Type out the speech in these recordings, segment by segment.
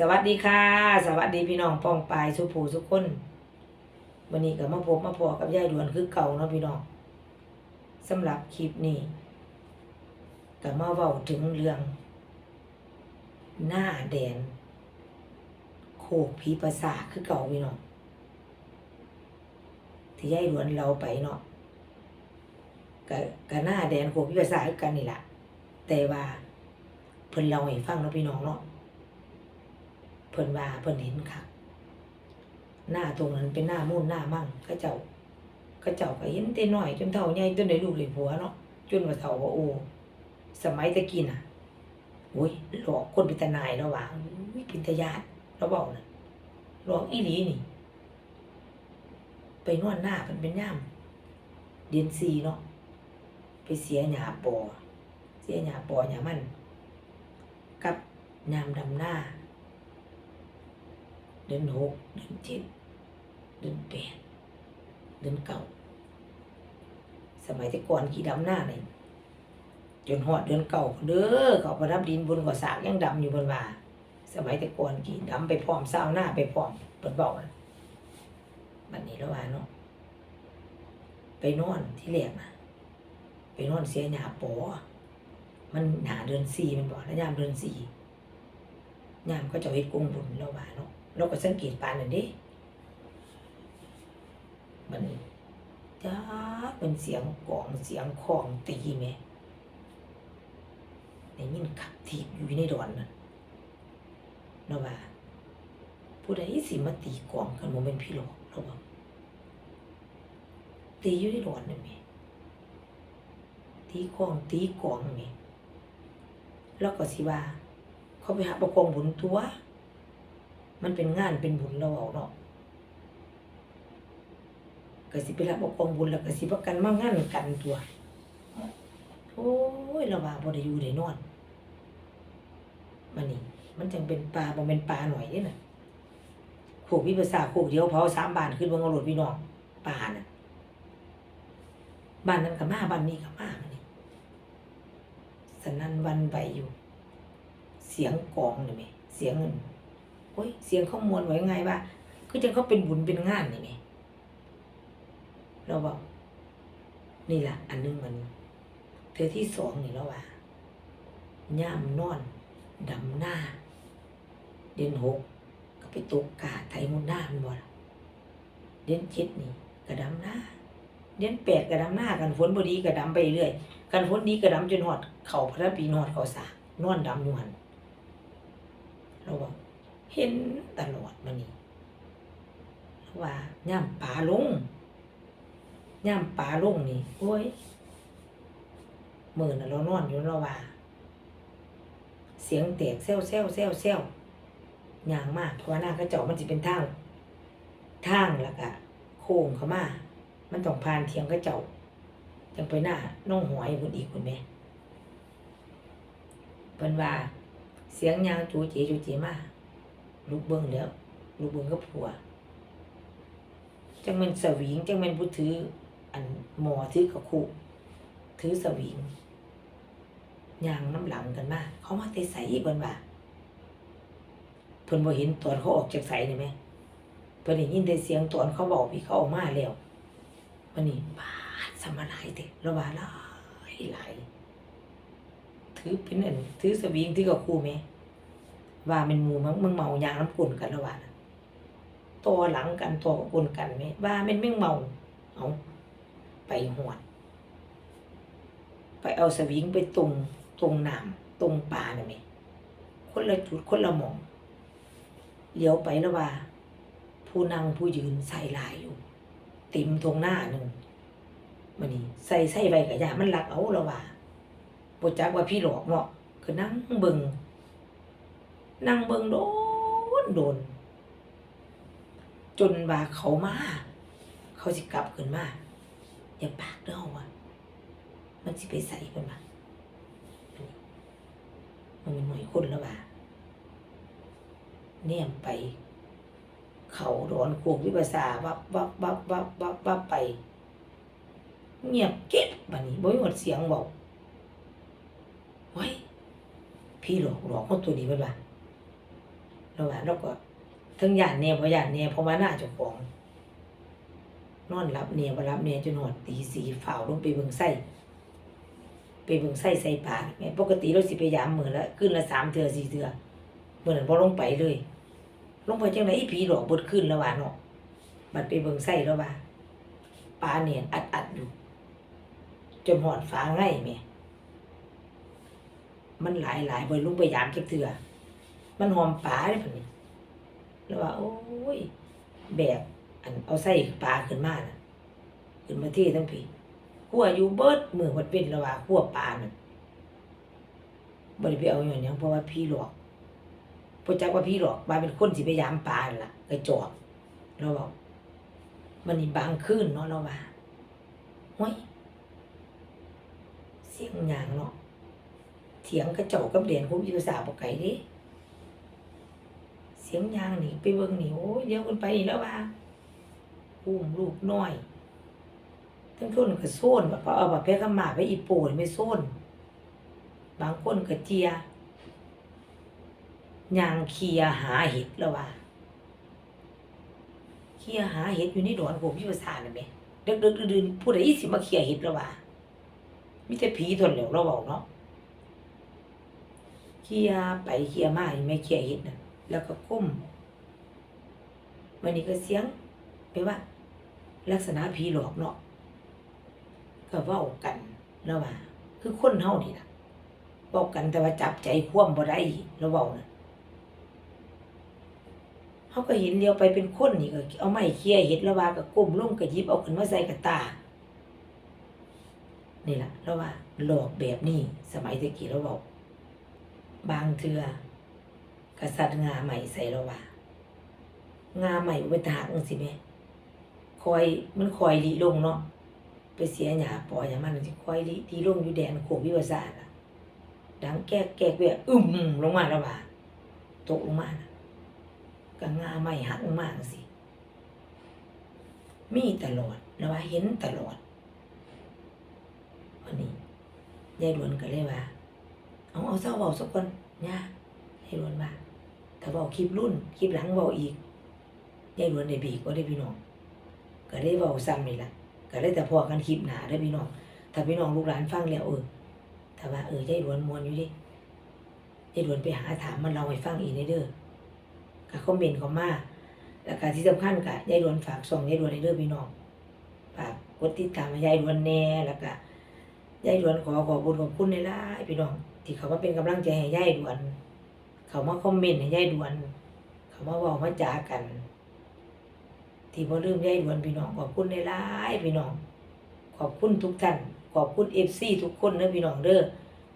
สวัสดีค่ะ สวัสดีพี่น้องป้องปายสุภูสุกคนวันนี้ก็มาพบมาพอกับยายดวนคือเก่าเนาะพี่น้องสำหรับคลิปนี้ก็มาเว้าถึงเรื่อง หน้าแดน โคกผีประสาคือเก่าพี่น้องที่ยายดวนเราไปเนาะก็ก็หน้าแดนโคกผีประสาคือกันนี่แหละแต่ว่าเพิ่นเล่าให้ฟังเนาะพี่น้องเนาะ พิ่นว่าเพิ่นเห็นค่ะหน้าตรงนั้นเป็นหน้ามุ่นหน้ามั่งเขาเจ้าเขาเจ้าก็เห็นแต่น้อยจนเท่าใหญ่จนได้ลูกได้ผัวเนาะจนว่าเฒ่าว่าโอ้สมัยตะกี้น่ะโอ้ยหลอกคนเป็นตานายแล้วว่าอุ้ยเป็นตาญาติเราบอกนะหลอกอีหลีนี่ ไปนวดหน้าเพิ่นเป็นย่ามเดือนสีเนาะไปเสียหญ้าปอเสียหญ้าปอหญ้ามัน กับยามดำหน้า เดือนหกเดือนเจ็ดเดือนแปดเดือนเก้าสมัยแต่ก่อนขี่ดำหน้าเนี่ยจนหอดเดือนเก่าเด้อเขาประดับดินบนก่อสากยังดำอยู่บนว่าสมัยแต่ก่อนขี่ดำไปพร้อมเศร้าวหน้าไปพร้อมเปิดบอกนะบัดนี้แล้วว่าเนาะไปนอนที่แรกนะไปนอนเสียหนาปอมันหนาเดือนสี่มันบอกแล้วยามเดือนสี่ยามก็จะเฮ็ดกงบุญแล้วว่า นาะเราก็สังเกตปานนั่นดิมันจ้าเป็นเสียงกลองเสียงของตีแหม่ได้ยินขับทีบอยู่ในดอนนั่นเนาะว่า ผู้ใดสิมาตีกลองกันบ่แม่นพี่หลอกเราบอกตีอยู่ในดอนนั่นแหม่ตีกลองตีกลองม่แล้วก็สิว่า เขาไปหาประกองบุญตัว มันเป็นงานเป็นบุญเราเอาเนาะก็สิไปรับเอากองบุญแล้วก็สิประกันมางานกันตัว โอ้ยเราว่าบ่ได้อยู่ได้นอนมันนี่มันจังเป็นปลาบ่แม่นปลาหน่อยเด้น่ะโขกวิภาษาโขกเดียวเผาสามบานขึ้นบิ่งเอารถพี่น้องปลาน่ะบ้านนั้นก็มาบ้านนี้ก็มามันนี่สนั่นวันไหวอยู่ เสียงกองนี่แหมเสียงเงิน โอ้ยเสียงเขามวนไว้ไงว่าคือจังเขาเป็นบุญเป็นงานนี่ไงเราบอกนี่แหละอันนึงมันเธอที่สองนี่แล้วว่าย่ามนอนดำหน้า เดือนหกก็ไปตกกาไทยมุนหน้ามันบ่ละเดือนเจ็ดนี่ก็ดำหน้า เดือนแปดก็ดำหน้ากันฝนบดีก็ดำไปเรื่อยกันฝนดีก็ดำจนหอด เข่าพระปีนอดเขาสานอนดำนวลเราบอก เห็นตลอดมานี่ว่าย่ำป่าลงย่ำป่าลงนี่โอ้ยมื่อน่ะเรานอนอยู่เราว่า เสียงแตกเซลเซลเซลเซลอย่างมากเพราะว่าหน้าก็เจาะมันจะเป็นทางทางแล้วก็โค้งเข้ามา มันต้องผ่านเทียงก็เจ้าจังไปหน้าน้องหอยคุณอีกคุณแม่เพิ่นว่า เสียงยางจูจีจูจีมาก ลูกเบิ้งแล้วลูกเบิ้งก็ผัว จังเป็นสวิงจังเป็นผู้ถือ อันหมอถือกระคุถือสวิงยางน้ำหลังกันมาเขามาเตะใส่เพิ่นว่าเพิ่นบ่เห็นตอนเขาออกจากใส่นี่ไหมเพิ่นได้ยินแต่เสียงตอนเขาบอกพี่เขาออกมาแล้ววันนี้บาดสมาหลายเด้ระว่าหลายหลายถือเป็นอันถือสวิงถือกระคุแม่ ว่าเป็นหมูมึงมึงเมายางน้ำกุ่นกันแล้วว่านะตัวหลังกันตัวกุ่นกันไหมว่าเป็นมึงเมาเอาไปหวด ไปเอาสวิงไปตรงตรงน้ำตรงป่าน่ะไหมคนละจุดคนละหมองเลี้ยวไปแล้วว่า ผู้นั่งผู้ยืนใส่ลายอยู่ต็มตรงหน้าหนึ่งมันนี่ใส่ใส่ใบกระยามันหลักเอาแล้วว่าปจักว่าพี่หลอกเนาะคือนั่งเบิ่ง นั่งเบิงโดนโดน จนว่าเขามา เขาสิกลับขึ้นมา อย่าปากเด้อวะมันสิไปใส่เพิ่นมามันเป็นหน่วยคนแล้วว่าเนี่ยไป เขาโดนขวกวิภาษาวับวับวับวับวับวับไป เงียบเก็บบัดนี้บ่มีหมดเสียงบอกไว้พี่หลอกหลอกคนตัวนี้เพิ่นว่า แล้วว่าเราก็ทั้งย่านแน่บ่ย่านแน่เพราะว่าหน้าเจ้าของนอนหลับแน่บ่หลับแน่จนหอดตีสีฝ่าวลงไปเบิ่งไส้ไปเบิ่งไส้ใส่ปากแม่ปกติเราสิไปยามมื้อละคืนละ3เทื่อ4เทื่อมื้อนั้นบ่ลงไปเลย ลงไปจังได๋ผีหลอกบิดคืนแล้วว่าเนาะบัดไปเบิ่งไส้แล้วว่าปลาเนียนอัดๆอยู่จนหอดฟ้าไงแม่มันหลายหลายบ่ลุงไปยามจักเทื่อ มันหอมปลาเด้พุ่นนี่แล้วว่า โอ้ย แบกอันเอาใส่ปลาขึ้นมาน่ะขึ้นมาเททั้งพี่ขั้วอยู่เบิดมือวัดเป็นแล้วว่าขั้วปลาน่ะบ่ได้ไปเอาอย่างหยังเพราะว่าพี่หลอกบ่จักว่าพี่หลอกว่าเป็นคนสิไปยามปลานั่นล่ะกระจอกเราบอกมันนี่บางคืนเนาะเราว่าห้ยเสียงหยังเนาะเถียงกระจ้ากับเหรียญผมยูสาบ่ไกลเดิ เสียงยางนี่ไปเบิ่งนี่โอ้ยเดี๋ยวคนไปอีกแล้วว่าอุ้มลูกน้อยทั้งคนก็โซนแบบเอาแบบเพกมาไปอีโปนไม่โซนบางคนก็เจียยางเคลียหาเห็ดแล้วว่าเคลียหาเห็ดอยู่ในดอนผมที่ภาษาน่ะแหม่ดึกๆดื่นๆผู้ใดสิมาเคลียเห็ดแล้วว่ามีแต่ผีทนแล้วเราเว้าเนาะเคลียไปเคลียมาไม่เคลียเห็ดน่ะ แล้วก็ก้มวันนี้ก็เสียงไปว่า ลักษณะผีหลอกเนาะก็ว้ากันแล้วว่า คือคนเฮานี่ล่ะเว้ากันแต่ว่าจับใจคว่ำบ่ได้แล้วเว้านะเฮาก็เห็นเลี้ยวไปเป็นคนนี่ก็ เอาไม้เคี่ยเห็ดแล้วว่าก็ก้มลงก็หยิบเอาขึ้นมาใส่กระตา นี่แหละแล้วว่า หลอกแบบนี้สมัยตะกี้เราเว้าบางเทือ กษัตริย์งาใหม่ใส่แล้วว่างาใหม่บ่เป็นทหารจังซี่แม่คอยมันคอยลีลงเนาะไปเสียหญ้าปล่อยหยังมันสิคอยลีลีลงอยู่แดนโคกวิวาสาน่ะดังแก๊กแก๊กเว้ยอึ้มลงมาแล้วว่าตกลงมาน่ะก็งาใหม่หักงมาจังซี่มีตลอดแล้วว่าเห็นตลอดวันนี้ยายหลวนก็เลยว่า เอาเอาเศร้าเบาสักคนย่ายายหลวนว่า ถ้าบอกคลิปรุ่นคลิปหลังบอกอีกยายหลวนได้บีก็ได้พี่น้อง ก็ได้บอกซ้ำนี่ละก็ได้แต่พอกันคลิปหนาได้พี่น้อง ถ้าพี่น้องลูกหลานฟังแล้วเออถ้าว่าเออยายหลวนมวนอยู่ดิยายหลวนไปหาถามมันเราให้ฟังอีกในเด้อก็คอมเมนต์เขามาแล้วก็ที่สำคัญก็ยายหลวนฝากส่งยายหลวนในเด้อพี่น้องฝากกดติดตามยายหลวนแน่แล้วก็ยายหลวนขอขอบคุณขอบคุณในล่าพี่น้อง ที่เขามาเป็นกำลังใจให้ยายหลวน เขามาคอมเมนต์ให้ยายดวน เขามาบอกมาจากัน ที่บ่ลืมยายดวนพี่น้องขอบคุณในร้ายพี่น้อง ขอบคุณทุกท่านขอบคุณเอฟซีทุกคนเด้อพี่น้องเด้อ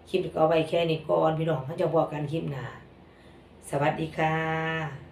คลิปก็เอาไปแค่นี้ก่อนพี่น้องเขาจะบอกกันคลิปหน้าสวัสดีค่ะ